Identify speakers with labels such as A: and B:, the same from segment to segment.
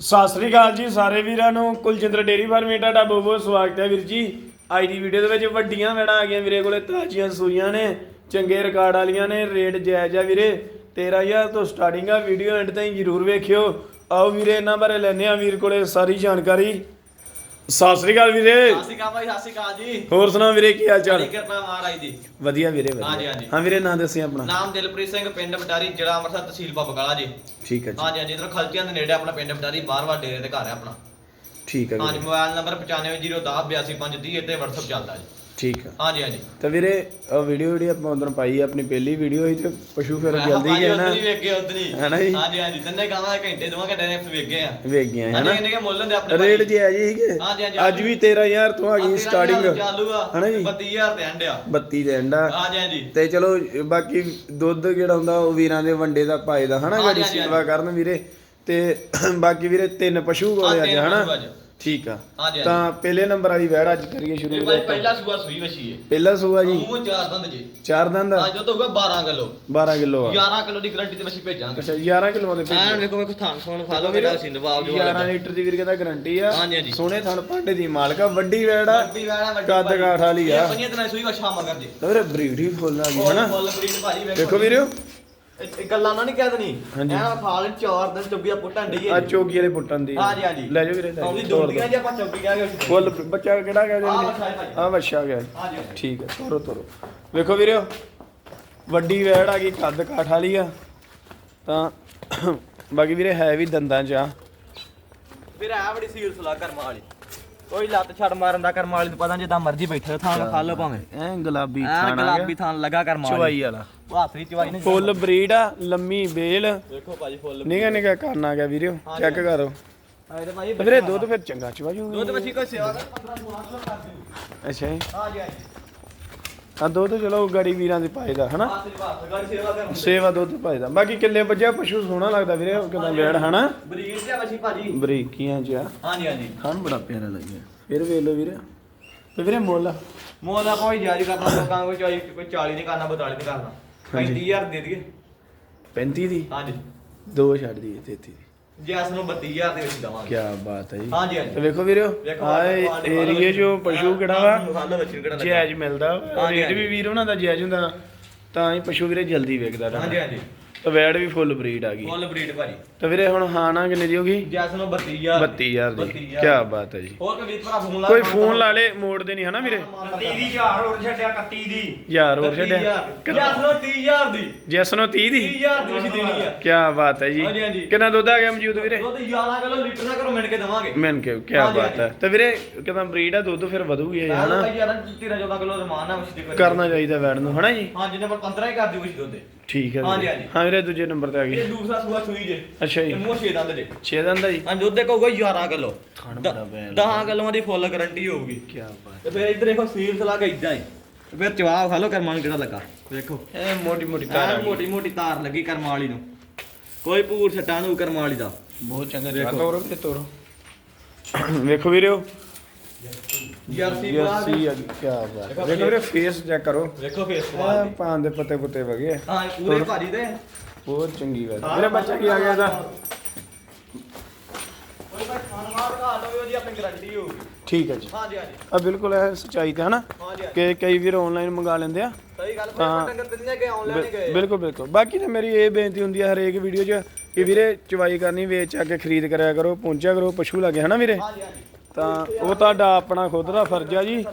A: ਸਤਿ ਸ੍ਰੀ ਅਕਾਲ ਜੀ ਸਾਰੇ ਵੀਰਾਂ ਨੂੰ। ਕੁਲਜਿੰਦਰ ਡੇਰੀ ਫਾਰਮੇ ਤੁਹਾਡਾ ਬਹੁਤ ਬਹੁਤ ਸਵਾਗਤ ਹੈ ਵੀਰ ਜੀ। ਅੱਜ ਦੀ ਵੀਡੀਓ ਦੇ ਵਿੱਚ ਵੱਡੀਆਂ ਵੈੜਾਂ ਆ ਗਈਆਂ ਵੀਰੇ ਕੋਲੇ, ਤਾਜ਼ੀਆਂ ਸੂਈਆਂ ਨੇ, ਚੰਗੇ ਰਿਕਾਰਡ ਵਾਲੀਆਂ ਨੇ ਰੇਟ ਜਾਇਜ਼ ਆ ਵੀਰੇ। 13000 ਤੋਂ ਸਟਾਰਟਿੰਗ ਆ ਵੀਡੀਓ ਐਂਡ ਤਾਈਂ ਜਰੂਰ ਵੇਖਿਓ। ਆਓ ਵੀਰੇ, ਇਹਨਾਂ ਬਾਰੇ ਲੈਣੇ ਆ ਵੀਰ ਕੋਲੇ ਸਾਰੀ ਜਾਣਕਾਰੀ। ਸਤਿ ਸ੍ਰੀ ਅਕਾਲ ਵੀਰੇ।
B: ਸਤਿ ਸ਼੍ਰੀ ਅਕਾਲ ਭਾਈ ਸਤਿ ਸ਼੍ਰੀ ਅਕਾਲ ਜੀ।
A: ਹੋਰ ਸੁਣਾਓ ਵੀਰੇ ਕੀ ਹਾਲ ਚਾਲ?
B: ਬੜੀ ਕਿਰਪਾ ਮਹਾਰਾਜ ਦੀ।
A: ਵਧੀਆ ਵੀਰੇ
B: ਹਾਂਜੀ,
A: ਵਧੀਆ।
B: ਹਾਂਜੀ।
A: ਹਾਂ ਵੀਰੇ ਨਾਂ ਦੱਸੀ ਆਪਣਾ।
B: ਨਾਮ ਦਿਲਪ੍ਰੀਤ ਸਿੰਘ ਪਿੰਡ ਬਟਾਰੀ ਜ਼ਿਲ੍ਹਾ ਅੰਮ੍ਰਿਤਸਰ ਤਹਿਸੀਲ ਬਬਗਾਲਾ ਜੀ।
A: ਠੀਕ ਹੈ ਜੀ।
B: ਹਾਂਜੀ ਹਾਂਜੀ ਇਧਰ ਖਲਚੀਆਂ ਦੇ ਨੇੜੇ ਆਪਣਾ ਪਿੰਡ ਬਟਾਰੀ ਬਾਹਰਵਾ ਡੇਰੇ ਤੇ ਘਰ ਹੈ ਆਪਣਾ।
A: ਠੀਕ ਹੈ
B: ਹਾਂਜੀ
A: ਵੀਰੇ।
B: ਮੋਬਾਈਲ ਨੰਬਰ 9501082530 ਤੇ WhatsApp ਚੱਲਦਾ ਜੀ।
A: ਠੀਕ ਹੈ
B: ਹਾਂਜੀ ਹਾਂਜੀ।
A: ਤਾਂ ਵੀਰੇ ਉਹ ਵੀਡੀਓ ਜਿਹੜੀ ਆਪਾਂ ਉਦੋਂ ਪਾਈ ਆ, ਆਪਣੀ ਪਹਿਲੀ ਵੀਡੀਓ ਸੀ ਤੇ ਪਸ਼ੂ ਫਿਰ ਜਲਦੀ ਗਿਆ ਨਾ
B: ਉੱਧਰ ਹੀ ਵੇਖ ਗਏ ਉਧਰ ਹੀ।
A: ਹੈ ਨਾ ਜੀ?
B: ਹਾਂਜੀ ਹਾਂਜੀ ਤਿੰਨੇ ਘੰਟੇ ਦੋਵਾਂ ਘੰਟੇ ਨੇ ਵੇਖ ਗਏ ਆ।
A: ਵੇਖ ਗਿਆ ਹੈ
B: ਹਾਂਜੀ
A: ਨਾ।
B: ਕਿੰਨੇ ਕੇ ਮੁੱਲ ਹੁੰਦੇ ਆਪਣੇ
A: ਰੇਟ? ਜੀ ਹੈ ਜੀ ਸੀਗੇ
B: ਹਾਂਜੀ, ਹਾਂਜੀ,
A: ਅੱਜ ਵੀ 13000 ਤੋਂ ਆ ਗਈ ਸਟਾਰਟਿੰਗ
B: ਚਾਲੂ ਆ
A: ਜੀ?
B: 32000 ਤੇ ਆ।
A: 32 ਦੇ ਐਂਡਾ
B: ਹਾਂਜੀ ਹਾਂਜੀ।
A: ਤੇ ਚਲੋ ਬਾਕੀ ਦੁੱਧ ਜਿਹੜਾ ਹੁੰਦਾ ਉਹ ਵੀਰਾਂ ਦੇ ਵੰਡੇ ਦਾ ਪਾਏ ਦਾ ਹਨਾ
B: ਹਾਂਜੀ,
A: ਗਾੜੀ
B: ਹਾਂਜੀ,
A: ਸੇਵਾ ਕਰਨ ਵੀਰੇ। ਤੇ ਬਾਕੀ ਵੀਰੇ ਤਿੰਨ ਪਸ਼ੂ ਕੋਲੇ ਅੱਜ ਹਨਾ। ਠੀਕ ਆ।
B: ਹਾਂਜੀ,
A: ਤਾਂ ਪਹਿਲੇ ਨੰਬਰ ਵਾਲੀ ਵੈੜ ਅੱਜ ਕਰੀਏ ਸ਼ੁਰੂ
B: ਭਾਈ ਪਹਿਲਾ ਸੂਆ ਸੂਈ ਵਛੀ ਹੈ
A: ਪਹਿਲਾ ਸੂਆ ਜੀ।
B: ਮੂੰਹ ਚਾਰ ਦੰਦ ਜੀ।
A: ਚਾਰ ਦੰਦ
B: ਅੱਜ ਉਹ ਹੋਊਗਾ 12 ਕਿਲੋ।
A: 12 ਕਿਲੋ ਆ।
B: 11 ਕਿਲੋ ਦੀ ਗਰੰਟੀ ਤੇ ਵਛੀ ਭੇਜਾਂਗੇ।
A: ਅੱਛਾ 11 ਕਿਲੋ ਦੇ
B: ਐਨ। ਵੇਖੋ ਵੇਖੋ ਥਾਨ ਸੋਣ ਖਾ ਲਓ ਮੇਰਾ ਸਿੰਧ ਬਾਬ ਜੋ
A: 11 ਲੀਟਰ ਦੀ ਵੀਰ ਕਹਿੰਦਾ ਗਾਰੰਟੀ ਆ।
B: ਹਾਂਜੀ, ਹਾਂਜੀ।
A: ਸੋਹਣੇ ਥਣ ਭਾਂਡੇ ਦੀ ਮਾਲਕਾ ਵੱਡੀ ਵੈੜ ਆ।
B: ਵੱਡੀ ਵਾਲਾ ਵੱਡੀ
A: ਕੱਦ। ਕਾਠ ਵਾਲੀ ਆ।
B: ਇਹ ਪੰਜੀਆਂ ਦਿਨਾਂ ਦੀ ਸੂਈ ਵਛਾ ਮਗਰ ਜੀ
A: ਤਾਂ ਵੀਰੇ ਬਰੀਡ ਹੀ ਫੁੱਲ ਆ ਗਈ ਹਨਾ?
B: ਫੁੱਲ ਬਰੀਡ ਭਾਜੀ
A: ਦੇਖੋ ਵੀਰਿਓ
B: ਇਹ ਗੱਲਾਂ ਨਾ ਨਹੀਂ ਕਹਿ ਦੇਣੀ
A: ਹਾਂਜੀ।
B: ਖਾਲ ਚਾਰ ਦਿਨ ਚੁੱਗੀਆਂ ਪੁੱਟਣ ਡਈ
A: ਆ ਚੋਗੀ ਵਾਲੇ ਪੁੱਟਾਂ ਦੀ
B: ਹਾਂਜੀ, ਹਾਂਜੀ।
A: ਲੈ ਜਾਓ ਵੀਰੇ ਲੈ
B: ਆਉਂਦੀ
A: ਜਾਓ, ਤੋਰ
B: ਦੋਦੀਆਂ ਜੇ ਆਪਾਂ।
A: ਫੁੱਲ ਬੱਚਾ ਕਿਹੜਾ ਗਿਆ
B: ਆਹ
A: ਜੀ
B: ਬੱਚਾ ਹੈ ਭਾਈ।
A: ਆ ਬੱਚਾ ਗਿਆ
B: ਹਾਂਜੀ ਹਾਂਜੀ।
A: ਠੀਕ ਹੈ ਤੋਰੋ ਤੋਰੋ ਵੇਖੋ ਵੀਰਿਓ ਵੱਡੀ ਵੈੜ ਆ ਗਈ ਕੱਦ ਕਾਠ ਵਾਲੀ ਆ ਤਾਂ ਬਾਕੀ ਵੀਰੇ ਹੈ ਵੀ ਦੰਦਾਂ ਚ ਆ
B: ਫਿਰ ਆ ਬੜੀ ਸੀਲ ਸਲਾ ਕਰਮਾ ਵਾਲੀ ਕੋਈ ਲੱਤ ਛੜ ਮਾਰਨ ਦਾ ਕਰਮਾ ਵਾਲੀ ਨੂੰ ਪਤਾ ਜਿੱਦਾਂ ਮਰਜ਼ੀ ਬੈਠੇ ਥਾਂ ਖਾ ਲਓ ਭਾਵੇਂ
A: ਐ ਗੁਲਾਬੀ
B: ਐ
A: ਖਾਣਾ
B: ਗੁਲਾਬੀ ਥਾਂ ਲੱਗਾ ਕਰਮਾ ਵਾਲੀ।
A: ਚਵਾਈ ਵਾਲਾ।
B: ਹਾਥਰੀ ਚਵਾਈ ਨੇ।
A: ਫੁੱਲ ਬਰੀਡ ਆ ਲੰਮੀ ਬੇਲ
B: ਦੇਖੋ ਭਾਜੀ ਫੁੱਲ
A: ਨਿਗਾ ਨਿਗਾ ਕਰਨ ਆ ਗਿਆ ਵੀਰਿਓ ਚੈੱਕ ਕਰੋ।
B: ਆਏ ਤੇ ਭਾਜੀ
A: ਵੀਰੇ ਦੁੱਧ ਫਿਰ ਚੰਗਾ ਚਵਾ ਜੂਗਾ
B: ਦੁੱਧ ਵਛੀ ਕੋਈ ਸੇਵਾ ਕਰ 15 16 ਕਿਲੋ ਕਰ ਦਿਓ
A: ਅੱਛਾ ਜੀ।
B: ਹਾਂ ਜੀ ਜੀ।
A: ਆ ਦੁੱਧ ਚਲੋ ਗਾੜੀ ਵੀਰਾਂ ਦੇ ਪਾਏ ਦਾ ਹਨਾ?
B: ਸੇਵਾ
A: ਦੁੱਧ ਪਾਏ ਦਾ। ਬਾਕੀ ਕਿੱਲੇ ਵੱਜਿਆ ਪਸ਼ੂ ਸੋਹਣਾ ਲੱਗਦਾ ਵੀਰੇ ਕਿਦਾਂ ਵੇੜ ਹਨਾ?
B: ਭਾਜੀ।
A: ਬਰੀਕੀਆਂ
B: ਹਾਂ ਹਾਂ
A: ਖਾਣ ਬੜਾ ਪਿਆਰਾ ਲੱਗਿਆ। ਫਿਰ ਵੇਖ ਲਓ ਵੀਰੇ। ਤੇ ਵੀਰੇ ਮੁੱਲ?
B: ਮੋਲ ਆਪਾਂ ਵੀ ਜਾਰੀ ਕਰਨਾ ਲੋਕਾਂ ਕੋਈ 40 ਕੋਈ 40 ਨਹੀਂ ਕਰਨਾ 42 ਨਹੀਂ ਕਰਨਾ। 35000 ਦੇ ਦਈਏ।
A: 35 ਦੀ?
B: ਹਾਂ
A: ਛੱਡ ਦੀ 33 ਦੀ।
B: ਜੈਸ ਨੂੰ 32000 ਦੇ ਵਿੱਚ ਦਵਾਂਗੇ।
A: ਕੀ ਬਾਤ ਹੈ ਜੀ।
B: ਹਾਂ ਜੀ ਹਾਂ
A: ਤੇ
B: ਜੀ
A: ਵੇਖੋ ਵੀਰੇ
B: ਵੇਖੋ
A: ਆਏ
B: ਆਂਡੇ ਵਾਲਾ
A: ਏਰੀਏ ਜੋ ਪਸ਼ੂ ਕਿਹੜਾ ਵਾ?
B: ਕਿਹੜਾ
A: ਜਾਇਜ਼ ਮਿਲਦਾ।
B: ਹਾਂਜੀ,
A: ਰੇਟ
B: ਹਾਂਜੀ।
A: ਵੀ ਵੀਰ ਉਹਨਾਂ ਦਾ ਜਾਇਜ਼ ਹੁੰਦਾ ਤਾਂ ਹੀ ਪਸ਼ੂ ਵੀਰੇ ਜਲਦੀ ਵੇਚਦਾ ਵੈੜ ਵੀ ਫੁੱਲ ਬਰੀਡ ਆ ਗਈ।
B: ਫੁੱਲ ਬਰੀਡ ਭਾਜੀ।
A: ਤਾਂ ਵੀਰੇ ਹੁਣ ਹਾਂ ਨਾ ਕਿੰਨੇ ਦੀ ਹੋਗੀ
B: ਜੈਸ ਨੂੰ 32000
A: 32000 ਦੀ।
B: 32,000
A: ਕੀ ਬਾਤ ਹੈ ਜੀ।
B: ਹੋਰ ਕੋਈ ਵੀਰ ਭਰਾ ਫੋਨ ਲਾ
A: ਕੋਈ ਫੋਨ ਲਾ ਲੇ ਮੋੜਦੇ ਨਹੀਂ ਹਨਾ ਵੀਰੇ?
C: 30 ਦੀ ਹਜ਼ਾਰ ਹੋਰ ਛੱਡਿਆ 31 ਦੀ।
A: ਯਾਰ ਹੋਰ ਛੱਡਿਆ।
B: ਜੈਸ ਨੂੰ 30000 ਦੀ।
A: ਜੈਸ ਨੂੰ 30 ਦੀ?
B: 30000 ਦੀ ਅਸੀਂ ਦੇਣੀ ਆ।
A: ਕੀ ਬਾਤ ਹੈ ਜੀ।
B: ਹਾਂਜੀ, ਹਾਂਜੀ।
A: ਕਿੰਨਾ ਦੁੱਧ ਆ ਗਿਆ ਮੌਜੂਦ ਵੀਰੇ?
B: ਦੁੱਧ 11 ਕਿਲੋ ਲੀਟਰ ਨਾ ਕਰੋ ਮਿੰਟ ਕੇ ਦਵਾਂਗੇ।
A: ਮੈਨ ਕਿ ਕੀ ਬਾਤ ਹੈ। ਤੇ ਵੀਰੇ ਕਿਦਾਂ ਬਰੀਡ ਆ ਦੁੱਧ ਫਿਰ ਵਧੂਗੀ ਇਹ ਹਨਾ?
B: ਭਾਈ ਯਾਰ 13 14 ਕਿਲੋ ਰਮਾਨ ਆ ਦੇ
A: ਕਰਨਾ ਚਾਹੀਦਾ ਵੈੜ ਨੂੰ ਹਨਾ ਜੀ?
B: ਹਾਂ ਜਿੰਨੇ ਪਰ 15 ਹੀ ਕਰ ਦਿਓ ਵਛੀ ਦੁੱਧ। ਦੇ।
A: ਠੀਕ ਹੈ ਵੀਰੇ।
B: ਹਾਂਜੀ।
A: ਹਾਂ ਵੀਰੇ ਦੂਜੇ ਨੰਬਰ ਤੇ ਆ ਗਈ।
B: ਇਹ ਦੂਸਰਾ ਸੂਆ ਸੂਈ ਜੇ।
A: ਅੱਛਾ
B: ਤੇ
A: ਜੀ
B: ਮੂੰਹ ਛੇ ਦੰਦ ਜੇ।
A: 6 ਦੰਦ ਜੀ।
B: ਹਾਂ ਦੁੱਧ ਦੇ ਕਹੂਗਾ 11 ਕਿਲੋ।
A: ਖਾਣ ਬੜਾ ਬੈਲ
B: 10 ਕਿਲੋਆਂ ਦੀ ਫੁੱਲ ਗਾਰੰਟੀ ਹੋਊਗੀ।
A: ਕੀ ਬਾਤ
B: ਤੇ ਫਿਰ ਇੱਧਰ ਦੇਖੋ ਸੀਲ ਸਲਾ ਕੇ ਇਦਾਂ ਹੀ। ਤੇ ਫਿਰ ਜਵਾਬ ਖਾ ਲੋ ਕਰਮਾਂ ਨੂੰ ਕਿਹੜਾ ਲੱਗਾ। ਵੇਖੋ
A: ਇਹ ਮੋਟੀ ਮੋਟੀ ਤਾਰ ਆ ਗਈ।
B: ਮੋਟੀ ਮੋਟੀ ਤਾਰ ਲੱਗੀ ਕਰਮਾਂ ਵਾਲੀ ਨੂੰ। ਕੋਈ ਪੂਰ ਛੱਟਾਂ ਨੂੰ ਕਰਮਾਂ ਵਾਲੀ ਦਾ।
A: ਬਹੁਤ ਚੰਗਾ। ਤੋਰੋ ਵੀਰੇ ਤੋਰੋ। ਵੇਖੋ ਵੀਰਿਓ
B: ਜਰਸੀ
A: ਜਰਸੀ ਆ ਗਈ ਕੀ ਬਾਤ। ਹੈ ਵੇਖੋ ਵੀਰੇ ਫੇਸ ਚੈੱਕ ਕਰੋ।
B: ਵੇਖੋ ਫੇਸ ਸਵਾਲ ਦੀ
A: ਪਾਨ ਦੇ ਪੱਤੇ ਪੁੱਤੇ ਵਗੇ ਆ।
B: ਹਾਂ ਪੂਰੇ ਭਾਜੀ ਦੇ।
A: ਬਹੁਤ ਚੰਗੀ ਗੱਲ। ਹੈ। ਵੀਰੇ ਬੱਚਾ ਕੀ ਆ ਗਿਆ ਇਹਦਾ?
B: ਕੋਈ ਖਾਣ ਮਾਰ ਘਾਟ ਹੋਵੇ ਉਹਦੀ ਆਪਣੀ ਗਾਰੰਟੀ ਹੋਊਗੀ।
A: ਠੀਕ ਹੈ ਜੀ।
B: ਹਾਂਜੀ ਹਾਂਜੀ।
A: ਆ ਬਿਲਕੁਲ ਇਹ ਸਚਾਈ ਤੇ
B: ਹਾਂਜੀ।
A: ਕਿ ਕਈ ਵੀਰ ਆਨਲਾਈਨ ਮੰਗਾ ਲੈਂਦੇ ਆ।
B: ਸਹੀ ਗੱਲ
A: ਹਾਂ।
B: ਕੋਈ ਡੰਗਰ ਤੇ ਨਹੀਂ ਗਏ ਆਨਲਾਈਨ ਹੀ ਗਏ
A: ਬਿਲਕੁਲ ਬਿਲਕੁਲ। ਬਾਕੀ ਤਾਂ ਮੇਰੀ ਇਹ ਬੇਨਤੀ ਹੁੰਦੀ ਹੈ ਹਰੇਕ ਵੀਡੀਓ 'ਚ ਕਿ ਵੀਰੇ ਚਵਾਈ ਕਰਨੀ ਵੇਚ ਆ ਕੇ ਖਰੀਦ ਕਰਿਆ ਕਰੋ ਪਹੁੰਚਿਆ ਕਰੋ ਪਸ਼ੂ ਲੱਗੇ ਹਨਾ ਵੀਰੇ?
B: ਹਾਂਜੀ ਹਾਂਜੀ।
A: ਤਾਂ ਉਹ ਤੁਹਾਡਾ ਆਪਣਾ ਖੁਦ ਦਾ ਫਰਜ਼ ਆ ਜੀ।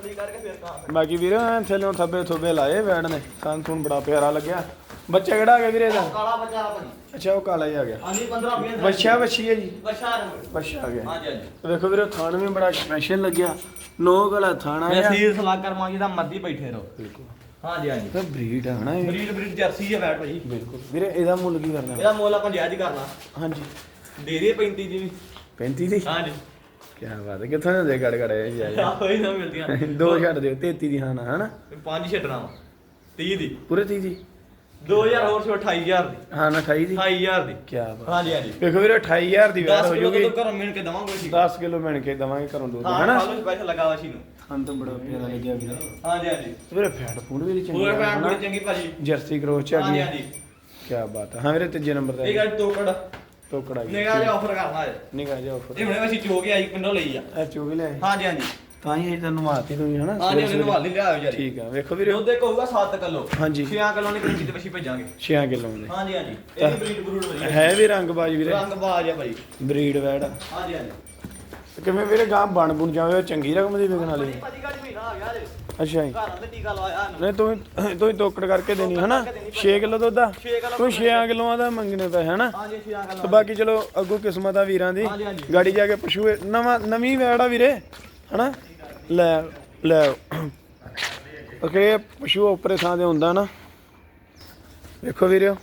A: ਬਾਕੀ ਵੀਰੇ ਐਂ ਥੱਲੇ ਥੱਬੇ ਥੁੱਬੇ ਲਾਏ ਵੈਣ ਨੇ। ਸਾਨੂੰ ਤੁਹਾਨੂੰ ਬੜਾ ਪਿਆਰਾ ਲੱਗਿਆ। ਬੱਚਾ ਕਿਹੜਾ ਆ ਗਿਆ ਵੀਰੇ ਦਾ
B: ਕਾਲਾ ਬੱਚਾ ਭਾਜੀ।
A: ਅੱਛਾ ਉਹ ਕਾਲਾ ਹੀ ਆ ਗਿਆ।
B: ਹਾਂਜੀ 15 20
A: ਬੱਚਾ ਬੱਚੀ ਹੈ ਜੀ।
B: ਬੱਚਾ
A: ਬੱਚਾ ਆ ਗਿਆ।
B: ਹਾਂਜੀ ਹਾਂਜੀ।
A: ਵੇਖੋ ਵੀਰੇ ਥਾਣ ਵੀ ਬੜਾ ਸਪੈਸ਼ਲ ਲੱਗਿਆ। ਨੋ ਗਲਾ ਥਾਣਾ
B: ਮੈਂ
A: ਆ
B: ਸੀਲ ਸਲਾਹ ਕਰਮਾ ਜੀ ਦਾ ਮਰਜ਼ੀ ਬੈਠੇ ਰਹੋ।
A: ਬਿਲਕੁਲ।
B: ਹਾਂਜੀ ਹਾਂਜੀ।
A: ਤਾਂ ਬਰੀਡ ਆ ਹਨਾ ਇਹ।
B: ਬਰੀਡ ਬਰੀਡ ਜਰਸੀ ਹੈ ਬੈਠ ਭਾਜੀ।
A: ਬਿਲਕੁਲ। ਵੀਰੇ ਇਹਦਾ ਮੁੱਲ ਕੀ ਕਰਨਾ?
B: ਇਹਦਾ ਮੁੱਲ ਆਪਾਂ ਜਾਇਜ਼ ਕਰਨਾ।
A: ਹਾਂਜੀ।
B: ਦੇ ਦੇ 35 ਦੀ ਵੀ।
A: 35 ਦੀ?
B: ਹਾਂਜੀ।
A: ਕੀ ਬਾਤ ਹੈ ਕਿੱਥੋਂ ਦੇ ਗੜ ਗੜੇ ਜਾਈ
B: ਆਹੋ ਹੀ ਨਾ ਮਿਲਦੀਆਂ।
A: ਦੋ ਛੱਡ ਦਿਓ 33 ਦੀ ਹਾਂ ਨਾ ਹਨਾ?
B: ਪੰਜ ਛੱਡਣਾ ਵਾ 30 ਦੀ।
A: ਪੂਰੇ 30 ਦੀ?
B: 2000 ਹੋਰ ਸੀ 28000 ਦੀ।
A: ਹਾਂ ਨਾ 28 ਦੀ?
B: 28000 ਦੀ।
A: ਕੀ ਬਾਤ
B: ਹਾਂਜੀ ਹਾਂਜੀ।
A: ਵੇਖੋ ਵੀਰੇ 28000 ਦੀ ਵੈਰ
B: 10
A: ਹੋ
B: ਕਿਲੋ
A: ਜੂਗੀ।
B: ਤੋਂ ਘਰੋਂ ਮਿਲ ਕੇ ਦਵਾਂਗੇ ਸੀ
A: 10 ਕਿਲੋ ਮਿਣ ਕੇ ਦਵਾਂਗੇ ਘਰੋਂ
B: ਹਾਂ
A: ਹਨਾ?
B: ਹਾਲੋ ਸਪੈਸ਼ਲ ਲਗਾ ਵਾ ਸੀ ਨੂੰ
A: ਹਾਂ ਤਾਂ ਬੜਾ ਪਿਆਰਾ ਲੱਗਿਆ ਵੀਰੇ।
B: ਹਾਂਜੀ ਹਾਂਜੀ।
A: ਵੀਰੇ ਫੈਟ ਫੂਡ ਵੀ ਚੰਗਾ
B: ਪੂਰੇ
A: ਹੈ
B: ਭਾਜੀ।
A: ਜਰਸੀ ਕਰੋਚ ਆ
B: ਹਾਂਜੀ
A: ਗਈ
B: ਹਾਂਜੀ।
A: ਕੀ ਬਾਤ ਹੈ। ਹਾਂ ਵੀਰੇ ਤੀਜੇ ਨੰਬਰ ਤੇ
B: ਇਹ ਗੱਲ ਤੋਕੜ
A: ਟੋਕੜਾ
B: ਨਿਗਾਹ ਜਿਹਾ ਆਫਰ ਕਰਨਾ ਹੈ
A: ਨਿਗਾਹ ਜਾ ਆਫਰ
B: ਇਹ ਹੁਣੇ ਵਸੀ ਚੋ ਕੇ ਆਈ ਪਿੰਡੋਂ ਲਈ ਆ।
A: ਆ ਚੋਗ ਲਿਆ
B: ਹਾਂਜੀ ਹਾਂਜੀ।
A: ਤਾਂ ਹੀ ਇਹ ਤੈਨੂੰ ਮਾਰਤੀ ਤੂੰ ਹਨਾ?
B: ਹਾਂਜੀ ਉਹਨੇ ਨਵਾਲੀ ਲਿਆ ਵਿਚਾਰੀ।
A: ਠੀਕ ਆ ਵੇਖੋ ਵੀਰੇ।
B: ਇੱਕ ਹੋਊਗਾ 7 ਕਿਲੋ।
A: ਹਾਂਜੀ।
B: 6 ਕਿਲੋ ਦੀ ਕਰੀਚੀ ਤੇ ਵਸੀ ਭੇਜਾਂਗੇ।
A: 6 ਕਿਲੋ ਦੇ
B: ਹਾਂਜੀ ਹਾਂਜੀ। ਇਹ ਬਰੀਡ ਬਰੂਡ ਵਧੀਆ।
A: ਹੈ ਵੀ ਰੰਗਬਾਜ ਵੀਰੇ।
B: ਰੰਗ ਬਾਜ ਆ ਭਾਈ।
A: ਬਰੀਡ ਵੈੜ।
B: ਹਾਂਜੀ ਹਾਂਜੀ।
A: ਕਿਵੇਂ ਵੀਰੇ ਗਾਂ ਬਣ ਬੁਣ ਜਾਵੇ ਚੰਗੀ ਰਕਮ ਦੀ ਵਿਕਣ ਵਾਲੀ।
B: ਭਾਜੀ ਗਾੜੀ ਮਹੀਨਾ ਆ ਗਿਆ ਜੇ
A: ਅੱਛਾ ਜੀ।
B: ਘਰਾਂ ਦੇ ਟੀਕਾ ਲਾਇਆ ਇਹਨੂੰ।
A: ਨਹੀਂ ਤੂੰ ਤੂੰ ਹੀ ਤੋਕੜ ਕਰਕੇ ਦੇਣੀ ਹਨਾ? 6 ਕਿਲੋ ਦੁੱਧ ਆ। ਤੂੰ 6 ਕਿਲੋਆਂ ਦਾ ਮੰਗਣੇ ਪਏ ਹਨਾ?
B: ਹਾਂਜੀ 6
A: ਤੇ ਬਾਕੀ ਚਲੋ ਅੱਗੋਂ ਕਿਸਮਤ ਆ ਵੀਰਾਂ ਦੀ। ਗਾੜੀ ਜਾ ਕੇ ਪਸ਼ੂ ਨਵਾਂ ਨਵੀਂ ਵੈੜ ਆ ਵੀਰੇ ਹਨਾ? ਲੈ ਲੈ ਓਕੇ ਪਸ਼ੂ ਉੱਪਰੇ ਥਾਂ ਤੇ ਹੁੰਦਾ ਨਾ। ਵੇਖੋ ਵੀਰਿਓ।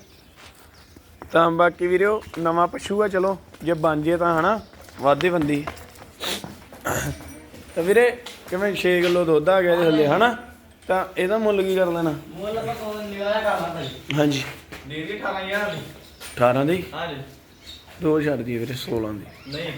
A: ਤਾਂ ਬਾਕੀ ਵੀਰਿਓ ਨਵਾਂ ਪਸ਼ੂ ਆ ਚਲੋ ਜੇ ਬਣ ਜੇ ਤਾਂ ਹਨਾ? ਵਾਧੇ ਬੰਦੀ। ਤਾਂ ਵੀਰੇ ਕਿਵੇਂ 6 ਕਿਲੋ ਦੁੱਧ ਆ ਗਿਆ ਇਹਦੇ ਥੱਲੇ ਹਨਾ? ਤਾਂ ਇਹਦਾ ਮੁੱਲ ਕੀ ਕਰ ਲੈਣਾ?
B: ਮੁੱਲ ਆਪਾਂ ਕੋਲ ਨਿਗਾਹ ਕਰਨਾ ਭਾਈ।
A: ਹਾਂਜੀ।
B: ਦੇ ਦੀ 18000 ਦੀ।
A: 18 ਦੀ?
B: ਹਾਂਜੀ।
A: ਦੋ ਛੱਡ ਦੀ ਵੀਰੇ 16 ਦੀ।
B: ਨਹੀਂ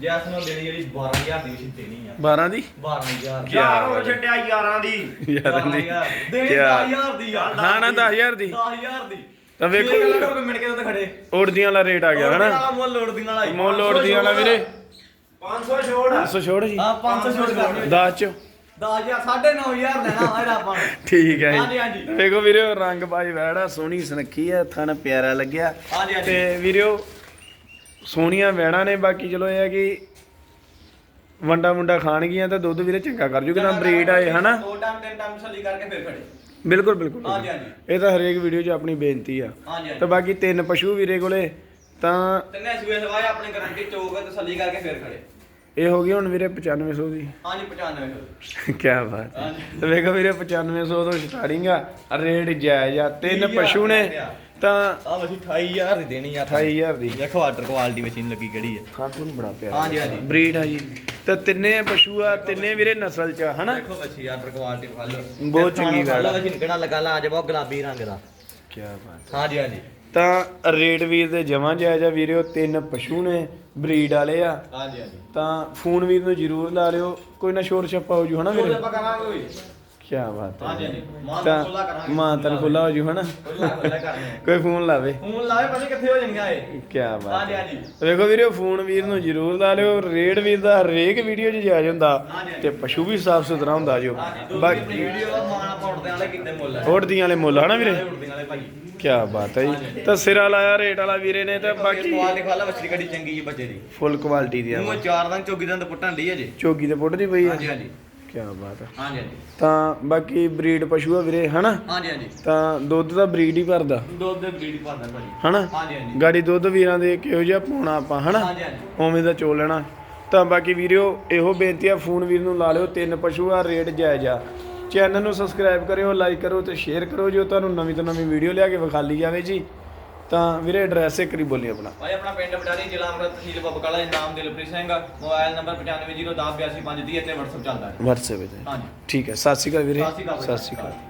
B: ਜੈਸ ਨੂੰ ਦੇਣੀ ਜਿਹੜੀ 12000 ਦੀ ਵਿਸ਼ੀ ਦੇਣੀ ਆ।
A: 12 ਦੀ?
B: 12000
C: ਯਾਰ ਹੋਰ ਛੱਡਿਆ ਯਾਰਾਂ ਦੀ।
A: ਯਾਰਾਂ ਦੀ।
B: ਦੇਣੀ
A: ਕਿਆ?
B: 10000 ਦੀ ਯਾਰ
A: ਹਾਂ ਨਾ 10000 ਦੀ।
B: 10000 ਦੀ।
A: ਤਾਂ ਵੇਖੋ।
B: ਮਿੰਟ ਕੇ ਉੱਤੇ ਖੜੇ।
A: ਉੜਦੀਆਂ ਵਾਲਾ ਰੇਟ ਆ ਗਿਆ ਹਨਾ?
B: ਮੁੱਲ ਲੋੜਦੀਆਂ ਵਾਲਾ।
A: ਮੁੱਲ ਉੜਦੀਆਂ ਵਾਲਾ ਵੀਰੇ।
C: 500 ਛੋੜ।
A: 500 ਛੋੜ ਜੀ।
B: ਹਾਂ 500 ਛੋਟ ਕਰਨੀ
A: 10 ਚ।
B: 10000 9500 ਦੇਣਾ ਵਾ ਇਹਦਾ ਆਪਾਂ।
A: ਠੀਕ ਹੈ
B: ਹਾਂਜੀ,
A: ਜੀ।
B: ਹਾਂਜੀ।
A: ਵੇਖੋ ਵੀਰੇ ਰੰਗ ਬਾਈ ਵੈੜਾ ਸੋਹਣੀ ਸੁਨੱਖੀ ਆ ਥਣ ਪਿਆਰਾ ਲੱਗਿਆ।
B: ਹਾਂਜੀ ਹਾਂਜੀ।
A: ਤੇ ਵੀਰਿਓ ਸੋਹਣੀਆਂ ਵੈੜਾਂ ਨੇ ਬਾਕੀ ਚਲੋ ਇਹ ਹੈ ਕਿ ਵੰਡਾ ਮੁੰਡਾ ਖਾਣਗੀਆਂ ਤਾਂ ਦੁੱਧ ਵੀਰੇ ਚੰਗਾ ਕਰ ਜੂਗਾ ਨਾ ਬਰੀਡ ਆਏ ਹਨਾ?
B: ਦੋ ਟਾਈਮ ਤਿੰਨ ਟਾਈਮ ਛੱਲੀ ਕਰਕੇ ਫਿਰ ਖੜੇ।
A: ਬਿਲਕੁਲ ਬਿਲਕੁਲ
B: ਹਾਂਜੀ ਹਾਂਜੀ।
A: ਇਹ ਤਾਂ ਹਰੇਕ ਵੀਡੀਓ 'ਚ ਆਪਣੀ ਬੇਨਤੀ ਆ।
B: ਹਾਂਜੀ।
A: ਤੇ ਬਾਕੀ ਤਿੰਨ ਪਸ਼ੂ ਵੀਰੇ ਕੋਲੇ ਤਾਂ
B: ਤਿੰਨੇ ਸੂਏ ਸਵਾਏ ਆਪਣੀ ਗਾਰੰਟੀ ਚੋਕ ਤਸੱਲੀ ਕਰਕੇ ਫਿਰ ਖੜੇ।
A: ਇਹ ਹੋ ਗਈ ਹੁਣ ਵੀਰੇ 9500 ਦੀ।
B: ਹਾਂਜੀ 9500
A: ਕੀ ਬਾਤ ਹੈ। ਤੇ ਵੇਖੋ ਵੀਰੇ 9500 ਤੋਂ ਸਟਾਰਟਿੰਗ ਆ ਰੇਟ ਜਾਇਜ਼ ਆ ਤਿੰਨ ਪਸ਼ੂ ਨੇ ਤਾਂ
B: ਆ ਵਸੀ 28000 ਦੀ ਦੇਣੀ ਆ
A: 28000 ਦੀ।
B: ਦੇਖੋ ਆਰਡਰ ਕੁਆਲਿਟੀ ਮਸ਼ੀਨ ਲੱਗੀ ਕਿਹੜੀ ਹੈ
A: ਖਾਤੂ ਨੂੰ ਬੜਾ ਪਿਆਰਾ
B: ਹਾਂਜੀ ਹਾਂਜੀ।
A: ਬਰੀਡ ਆ ਜੀ। ਤੇ ਤਿੰਨੇ ਪਸ਼ੂ ਆ ਤਿੰਨੇ ਵੀਰੇ ਨਸਲ ਚ ਹਨਾ?
B: ਦੇਖੋ ਵਸੀ ਆਰਡਰ ਕੁਆਲਿਟੀ ਫਲ
A: ਬਹੁਤ ਚੰਗੀ ਗੱਲ ਆ।
B: ਵਸੀ ਲੱਗਾ ਲਾ ਅੱਜ ਬਹੁਤ ਗੁਲਾਬੀ ਰੰਗ ਦਾ।
A: ਕੀ ਬਾਤ
B: ਹਾਂਜੀ ਹਾਂਜੀ।
A: ਤਾਂ ਰੇਟ ਵੀਰ ਦੇ ਜਮਾਂ ਜਾਇਜ਼ ਆ ਵੀਰੇ ਤਿੰਨ ਪਸ਼ੂ ਨੇ ਬਰੀਡ ਵਾਲੇ ਆ।
B: ਹਾਂਜੀ ਹਾਂਜੀ।
A: ਤਾਂ ਫੋਨ ਵੀਰ ਨੂੰ ਜ਼ਰੂਰ ਲਾ ਲਿਓ ਕੋਈ ਨਾ ਸ਼ੋਰ ਛੱਪਾ ਹੋ ਜੂ ਹਨਾ ਵੀਰੇ?
B: ਆਪਾਂ ਕਰਾਂਗੇ ਹੋਈ
A: ਕੀ ਬਾਤ ਹੈ
B: ਹਾਂਜੀ ਮਾਂ ਖੁੱਲਾ
A: ਤਾਂ
B: ਕਰਾਂਗੇ।
A: ਮਾਂ ਤਨ ਖੁੱਲਾ ਹੋ ਜੂ ਹਨਾ?
B: ਖੁੱਲਾ ਖੁੱਲਾ ਕਰਨੇ।
A: ਕੋਈ ਫੋਨ ਲਾਵੇ।
B: ਫੋਨ ਲਾਵੇ ਪਤਾ ਕਿੱਥੇ ਹੋ ਜਾਣੀਆਂ ਇਹ
A: ਕੀ ਬਾਤ
B: ਹਾਂਜੀ ਹਾਂਜੀ।
A: ਵੇਖੋ ਵੀਰੇ ਫੋਨ ਵੀਰ ਨੂੰ ਜ਼ਰੂਰ ਲਾ ਲਿਓ। ਰੇਟ ਵੀਰ ਦਾ ਹਰੇਕ ਵੀਡੀਓ 'ਚ ਜਾਇਜ਼ ਹੁੰਦਾ। ਤੇ ਪਸ਼ੂ ਵੀ ਸਾਫ਼ ਸੁਥਰਾ ਹੁੰਦਾ ਜੋ। ਬਾਕੀ
B: ਵੀਡੀਓ ਦਾ ਮਾਣਾ ਪਾਉਣ ਵਾਲੇ ਮੁੱਲ
A: ਵਾਲੇ ਮੁੱਲ ਹਨਾ ਵੀਰੇ?
B: ਉੜਦੀਆਂ ਵਾਲੇ ਭਾਈ।
A: ਕੀ ਬਾਤ ਹੈ ਜੀ। ਤਾਂ ਸਿਰਾ ਲਾਇਆ ਰੇਟ ਵਾਲਾ ਵੀਰੇ ਨੇ ਤੇ ਬਾਕੀ
B: ਕੁਆਲਿਟੀ ਖਾ ਲਾ ਵਸਰੀ ਗੱਡੀ ਚੰਗੀ ਜੀ ਬੱਚੇ ਦੀ।
A: ਫੁੱਲ ਕੁਆਲਿਟੀ ਦੀ ਆ।
B: ਮੂੰਹ ਚਾਰ ਦਿਨ ਚੋਗੀ ਦਿਨ ਪੁੱਟਣ ਦੀ ਅਜੇ।
A: ਚੋਗੀ ਤੇ ਪੁੱਟਦੀ ਪਈ ਆ?
B: ਹਾਂਜੀ ਹਾਂਜੀ।
A: ਕੀ ਬਾਤ ਹੈ
B: ਹਾਂਜੀ ਹਾਂਜੀ।
A: ਤਾਂ ਬਾਕੀ ਬਰੀਡ ਪਸ਼ੂ ਆ ਵੀਰੇ ਹਨਾ?
B: ਹਾਂਜੀ ਹਾਂਜੀ।
A: ਤਾਂ ਦੁੱਧ ਦਾ ਬਰੀਡ ਹੀ ਭਰਦਾ।
B: ਦੁੱਧ ਦੇ ਬਰੀਡ ਪਾਉਂਦਾ ਭਾਜੀ।
A: ਹਨਾ?
B: ਹਾਂਜੀ ਹਾਂਜੀ।
A: ਗਾੜੀ ਦੁੱਧ ਵੀਰਾਂ ਦੇ ਕਿਹੋ ਜਿਹਾ ਪਾਉਣਾ ਆਪਾਂ ਹਨਾ?
B: ਹਾਂਜੀ ਹਾਂਜੀ।
A: ਉਵੇਂ ਦਾ ਚੋ ਲੈਣਾ। ਤਾਂ ਬਾਕੀ ਵੀਡੀਓ ਇਹੋ ਬੇਨਤੀ ਆ ਫੋਨ ਵੀਰ ਨੂੰ ਲਾ ਲਿਓ ਤਿੰਨ ਪਸ਼ੂ ਆ ਰੇਟ ਜਾਇਜ਼ ਆ। ਚੈਨਲ ਨੂੰ ਸਬਸਕ੍ਰਾਈਬ ਕਰਿਓ ਲਾਈਕ ਕਰੋ ਤੇ ਸ਼ੇਅਰ ਕਰੋ ਜੋ ਤੁਹਾਨੂੰ ਨਵੀਂ ਤੋਂ ਨਵੀਂ ਵੀਡੀਓ ਲਿਆ ਕੇ ਵਿਖਾਲੀ ਜਾਵੇ ਜੀ। ਤਾਂ ਵੀਰੇ ਐਡਰੈਸ ਇੱਕ ਵਾਰੀ ਬੋਲੀ ਆਪਣਾ।
B: ਭਾਈ ਆਪਣਾ ਪਿੰਡ ਬਟਾਲੀ ਜ਼ਿਲ੍ਹਾ ਅੰਮ੍ਰਿਤ ਤਹਿਸੀਲ ਬੱਬਕਾਲਾ ਨਾਮ ਦਿਲਪ੍ਰੀਤ ਸਿੰਘ ਮੋਬਾਈਲ ਨੰਬਰ 9501082530 ਤੇ WhatsApp ਚੱਲਦਾ ਹੈ।
A: WhatsApp ਤੇ।
B: ਹਾਂਜੀ।
A: ਠੀਕ ਹੈ ਸਤਿ ਸ਼੍ਰੀ ਅਕਾਲ ਵੀਰੇ। ਸਤਿ ਸ਼੍ਰੀ ਅਕਾਲ।